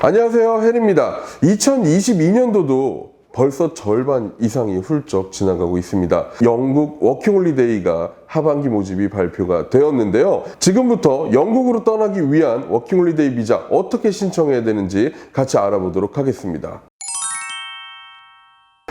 안녕하세요. 헬입니다. 2022년도도 벌써 절반 이상이 훌쩍 지나가고 있습니다. 영국 워킹홀리데이가 하반기 모집이 발표가 되었는데요. 지금부터 영국으로 떠나기 위한 워킹홀리데이 비자 어떻게 신청해야 되는지 같이 알아보도록 하겠습니다.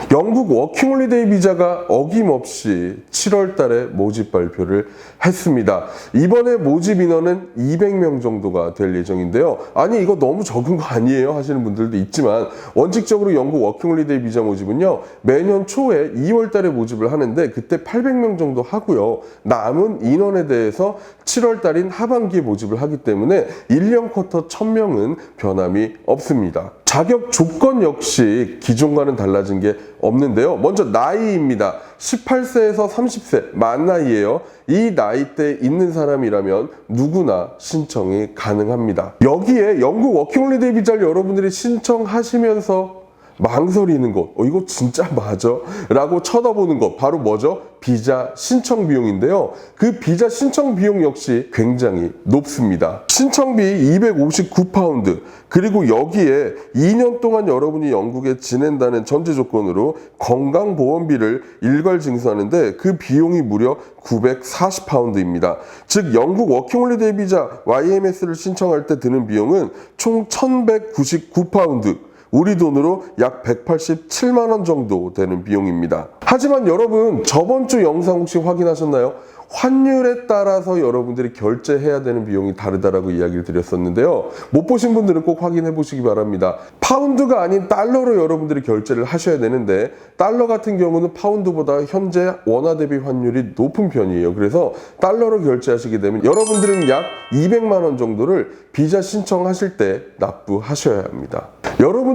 영국 워킹홀리데이 비자가 어김없이 7월 달에 모집 발표를 했습니다. 이번에 모집 인원은 200명 정도가 될 예정인데요. 아니, 이거 너무 적은 거 아니에요? 하시는 분들도 있지만, 원칙적으로 영국 워킹홀리데이 비자 모집은요, 매년 초에 2월 달에 모집을 하는데, 그때 800명 정도 하고요. 남은 인원에 대해서 7월 달인 하반기에 모집을 하기 때문에 1년 쿼터 1000명은 변함이 없습니다. 자격 조건 역시 기존과는 달라진 게 없는데요. 먼저 나이입니다. 18세에서 30세 만 나이예요. 이 나이대 있는 사람이라면 누구나 신청이 가능합니다. 여기에 영국 워킹홀리데이 비자를 여러분들이 신청하시면서 망설이는 것, 어, 이거 진짜 맞아? 라고 쳐다보는 것, 바로 뭐죠? 비자 신청 비용인데요. 그 비자 신청 비용 역시 굉장히 높습니다. 신청비 259파운드, 그리고 여기에 2년 동안 여러분이 영국에 지낸다는 전제 조건으로 건강보험비를 일괄 징수하는데 그 비용이 무려 940파운드입니다. 즉, 영국 워킹홀리데이 비자 YMS를 신청할 때 드는 비용은 총 1199파운드. 우리 돈으로 약 187만 원 정도 되는 비용입니다. 하지만 여러분 저번 주 영상 혹시 확인하셨나요? 환율에 따라서 여러분들이 결제해야 되는 비용이 다르다라고 이야기를 드렸었는데요. 못 보신 분들은 꼭 확인해 보시기 바랍니다. 파운드가 아닌 달러로 여러분들이 결제를 하셔야 되는데 달러 같은 경우는 파운드보다 현재 원화 대비 환율이 높은 편이에요. 그래서 달러로 결제하시게 되면 여러분들은 약 200만 원 정도를 비자 신청하실 때 납부하셔야 합니다.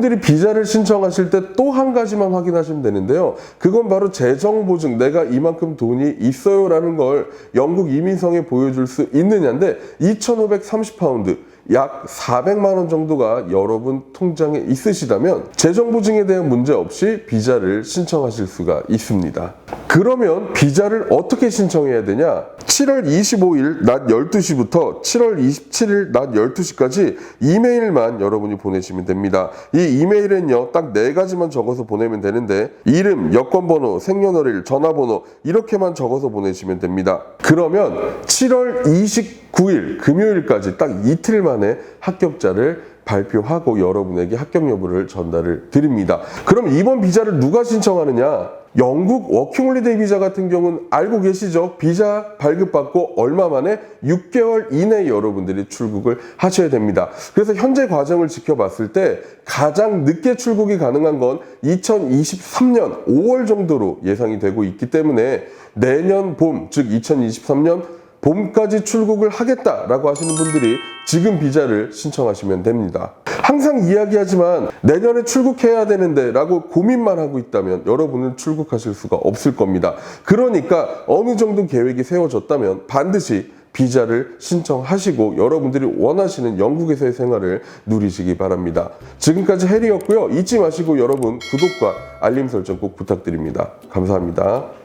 여러분들이 비자를 신청하실 때 또 한 가지만 확인하시면 되는데요. 그건 바로 재정 보증, 내가 이만큼 돈이 있어요라는 걸 영국 이민성에 보여줄 수 있느냐인데 2,530파운드. 약 400만 원 정도가 여러분 통장에 있으시다면 재정 보증에 대한 문제 없이 비자를 신청하실 수가 있습니다. 그러면 비자를 어떻게 신청해야 되냐? 7월 25일 낮 12시부터 7월 27일 낮 12시까지 이메일만 여러분이 보내시면 됩니다. 이 이메일은요, 딱 네 가지만 적어서 보내면 되는데, 이름, 여권번호, 생년월일, 전화번호, 이렇게만 적어서 보내시면 됩니다. 그러면 7월 29일 금요일까지 딱 이틀 만에 합격자를 발표하고 여러분에게 합격 여부를 전달을 드립니다. 그럼 이번 비자를 누가 신청하느냐? 영국 워킹홀리데이 비자 같은 경우는 알고 계시죠? 비자 발급받고 얼마 만에 6개월 이내에 여러분들이 출국을 하셔야 됩니다. 그래서 현재 과정을 지켜봤을 때 가장 늦게 출국이 가능한 건 2023년 5월 정도로 예상이 되고 있기 때문에 내년 봄, 즉 2023년 봄까지 출국을 하겠다라고 하시는 분들이 지금 비자를 신청하시면 됩니다. 항상 이야기하지만 내년에 출국해야 되는데 라고 고민만 하고 있다면 여러분은 출국하실 수가 없을 겁니다. 그러니까 어느 정도 계획이 세워졌다면 반드시 비자를 신청하시고 여러분들이 원하시는 영국에서의 생활을 누리시기 바랍니다. 지금까지 해리였고요. 잊지 마시고 여러분 구독과 알림 설정 꼭 부탁드립니다. 감사합니다.